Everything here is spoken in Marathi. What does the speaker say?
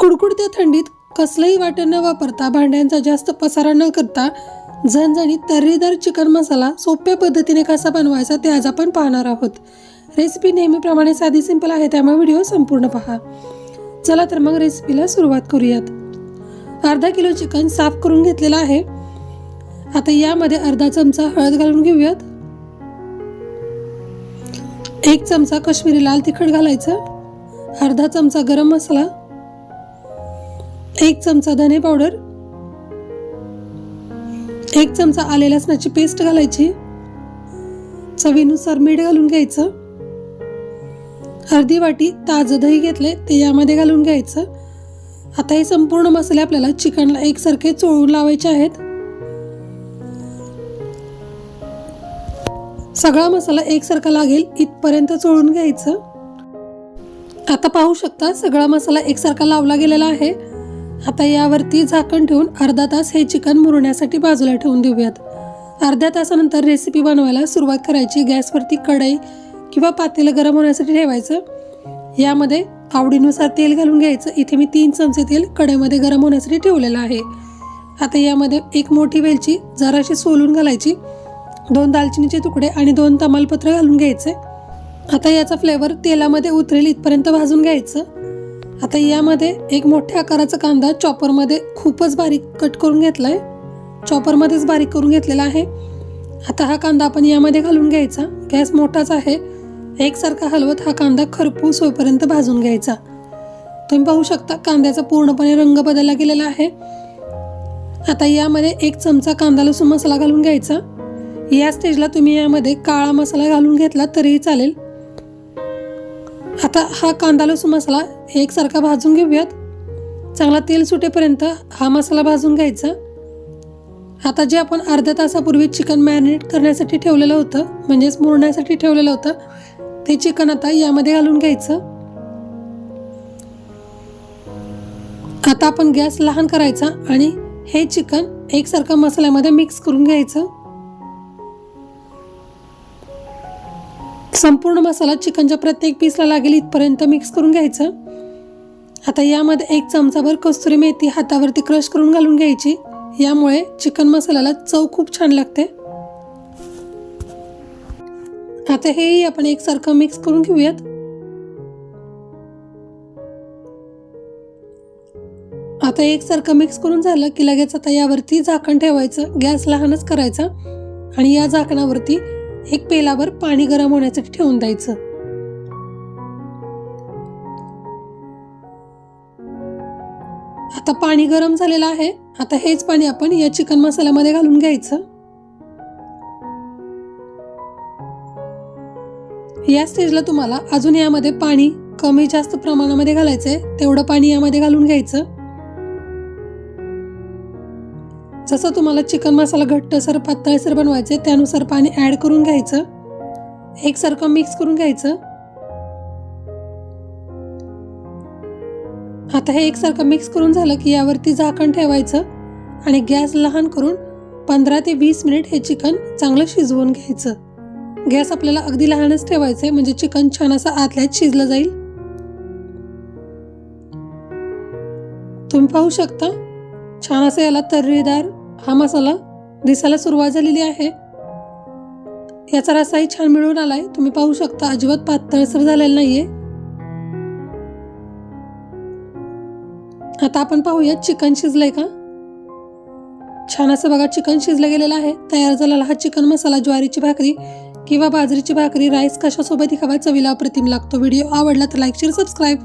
कुडकुडत्या थंडीत कसलंही वाटण न वापरता भांड्यांचा जास्त पसारा न करता झणझणीत तर्रीदार चिकन मसाला सोप्या पद्धतीने कसा बनवायचा ते आज आपण पाहणार आहोत. रेसिपी नेहमीप्रमाणे साधी सिंपल आहे. त्यामुळे व्हिडिओ संपूर्ण पहा. चला तर मग रेसिपीला सुरुवात करूयात. अर्धा किलो चिकन साफ करून घेतलेलं आहे. आता यामध्ये अर्धा चमचा हळद घालून घेऊयात. एक चमचा कश्मीरी लाल तिखट घालायचं. अर्धा चमचा गरम मसाला. एक चमचा धने पावडर एक चमचा आले लसणाची पेस्ट घालायची चवीनुसार मीठ घालून घ्यायचं. अर्धी वाटी ताजं दही घेतले ते यामध्ये घालून घ्यायचं. आता हे संपूर्ण मसाले आपल्याला चिकनला एकसारखे चोळून लावायचे आहेत. सगळा मसाला एकसारखा लागेल इथपर्यंत चोळून घ्यायचं. आता पाहू शकता सगळा मसाला एकसारखा लावला गेलेला आहे. आता यावरती झाकण ठेवून अर्धा तास हे चिकन मुरण्यासाठी बाजूला ठेवून देऊयात. अर्ध्या तासानंतर रेसिपी बनवायला सुरुवात करायची. गॅसवरती कढई किंवा पातेलं गरम होण्यासाठी ठेवायचं. यामध्ये आवडीनुसार तेल घालून घ्यायचं. इथे मी तीन चमचे तेल कढईमध्ये गरम होण्यासाठी ठेवलेलं आहे. आता यामध्ये एक मोठी वेलची जराशी सोलून घालायची. दोन दालचिनीचे तुकडे आणि दोन तमालपत्र घालून घ्यायचे. आता याचा फ्लेवर तेलामध्ये उतरेल इथपर्यंत भाजून घ्यायचं. आता यामध्ये एक मोठ्या आकाराचा कांदा चॉपरमध्ये खूपच बारीक कट करून घेतला आहे चॉपरमध्येच बारीक करून घेतलेला आहे. आता हा कांदा आपण यामध्ये घालून घ्यायचा. गॅस मोठाच आहे. एकसारखा हलवत हा कांदा खरपूस होईपर्यंत भाजून घ्यायचा. तुम्ही पाहू शकता कांद्याचा पूर्णपणे रंग बदलला गेलेला आहे. आता यामध्ये एक चमचा कांदा लसूण मसाला घालून घ्यायचा. या स्टेजला तुम्ही यामध्ये काळा मसाला घालून घेतला तरीही चालेल. आता हा कांदा लसूण मसाला एकसारखा भाजून घेऊयात. चांगला तेल सुटेपर्यंत हा मसाला भाजून घ्यायचा. आता जे आपण अर्ध्या तासापूर्वी चिकन मॅरिनेट करण्यासाठी ठेवलेलं होतं म्हणजेच मुरण्यासाठी ठेवलेलं होतं ते चिकन आता यामध्ये घालून घ्यायचं. आता आपण गॅस लहान करायचा आणि हे चिकन एकसारखं मसाल्यामध्ये मिक्स करून घ्यायचं. संपूर्ण मसाला चिकनच्या प्रत्येक पीसला लागेल इथपर्यंत मिक्स करून घ्यायचं. आता यामध्ये एक चमचाभर कस्तुरी मेथी हातावरती क्रश करून घालून घ्यायची. यामुळे चिकन मसाल्याला चव खूप छान लागते. आता हेही आपण एकसारखं मिक्स करून घेऊयात. आता एकसारखं मिक्स करून झालं की लगेच आता यावरती झाकण ठेवायचं गॅस लहानच करायचा आणि या झाकणावरती एक पेलावर पाणी गरम होण्यासाठी ठेवून द्यायचं. आता पाणी गरम झालेलं आहे. आता हेच पाणी आपण या चिकन मसाल्यामध्ये घालून घ्यायचं. या स्टेजला तुम्हाला अजून यामध्ये पाणी कमी जास्त प्रमाणामध्ये घालायचंय. तेवढं पाणी यामध्ये घालून घ्यायचं. जसं तुम्हाला चिकन मसाला घट्टसर पातळसर बनवायचे त्यानुसार पाणी ॲड करून घ्यायचं. एकसारखं मिक्स करून घ्यायचं. आता हे एकसारखं मिक्स करून झालं की यावरती झाकण ठेवायचं आणि गॅस लहान करून पंधरा ते वीस मिनिट हे चिकन चांगलं शिजवून घ्यायचं. गॅस आपल्याला अगदी लहानच ठेवायचं आहे म्हणजे चिकन छान असं आतल्यात शिजलं जाईल. तुम्ही पाहू शकता छान असं याला तर्रीदार हा मसाला दिसायला सुरुवात झालेली आहे. याचा रसाही छान मिळून आलाय. तुम्ही पाहू शकता अजिबात पातळसर झालेला नाहीये. आता आपण पाहूया चिकन शिजलंय का? छान असं बघा चिकन शिजलं गेलेलं आहे. तयार झालेला हा चिकन मसाला ज्वारीची भाकरी किंवा बाजरीची भाकरी राईस कशासोबतही खावा चवीला अप्रतिम लागतो. व्हिडिओ आवडला तर लाईक शेअर सबस्क्राईब.